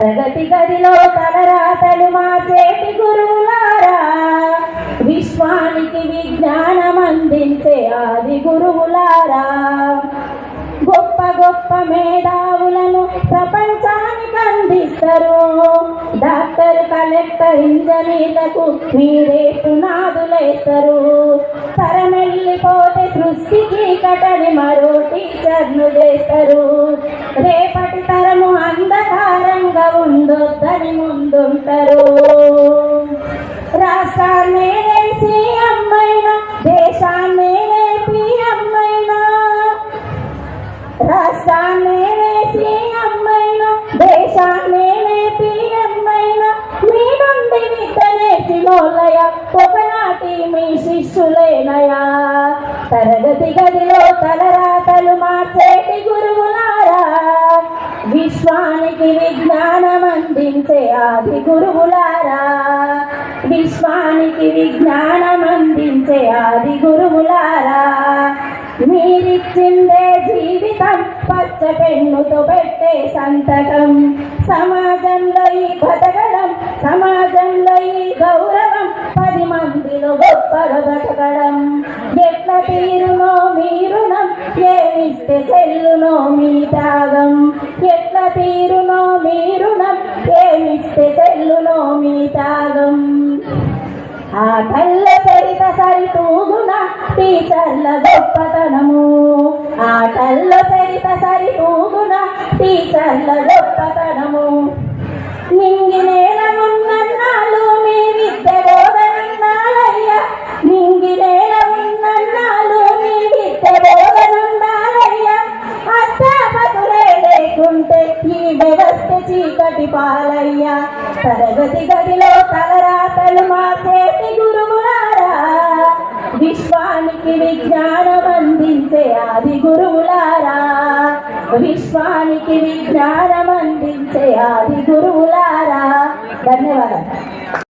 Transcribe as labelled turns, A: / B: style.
A: ప్రగతి గదిలో తలరాతలు మార్చేటి గురువులారా. విశ్వానికి విజ్ఞానం అందించే ఆది గురువులారా. గొప్ప గొప్ప మేధావులను ప్రపంచానికి అందిస్తారు. డాక్టర్ కలెక్టర్ ఇంజనీర్లకు మీరే పునాదులేస్తారు తరమెళ్ళిపోతే సృష్టి చీకటని మరో టీచర్ను చేస్తారు. రేపటి తరం అంధకారంగా ఉండొద్దని ముందుంటారు. రాష్ట్రాన్ని నేసి అయినా దేశాన్ని నేపి అయినా రాష్ట్రాన్ని నేసి అయినా దేశాన్ని నేపి అయినా మీ నుండి విద్య మోలయ ఒకనాటి మీ శిష్యులేనయా. తరగతి గదిలో తలరా విశ్వానికి విజ్ఞానం అందించే ఆది గురువులారా. విశ్వానికి విజ్ఞానం అందించే ఆది గురువులారా. మీరిచ్చిందే జీవితం పచ్చ పెన్నుతో పెట్టే సంతకం. సమాజంలో ఈ బతకడం సమాజంలో ఈ గౌరవం పది మందిలో గొప్పగా బతకడం ఎట్ల తీరునో మీరునం ఏమిస్తే చెల్లునో మీ త్యాగం. ఎట్ల తీరునో చెల్లునో ఆ తల్ల చరిత సరితూగున టీచర్ల గొప్పతనము. ఆ తల్ల చరిత సరితూగున టీచర్ల గొప్పతనము. లేకుంటే ఈ వ్యవస్థ చీకటి పాలయ్యా. తరగతి గదిలో తలరాతలు మార్చేటి గురువులారా. విశ్వానికి విజ్ఞానం అందించే ఆది గురువులారా. విశ్వానికి విజ్ఞానం అందించే ఆది గురువులారా. ధన్యవాదాలు.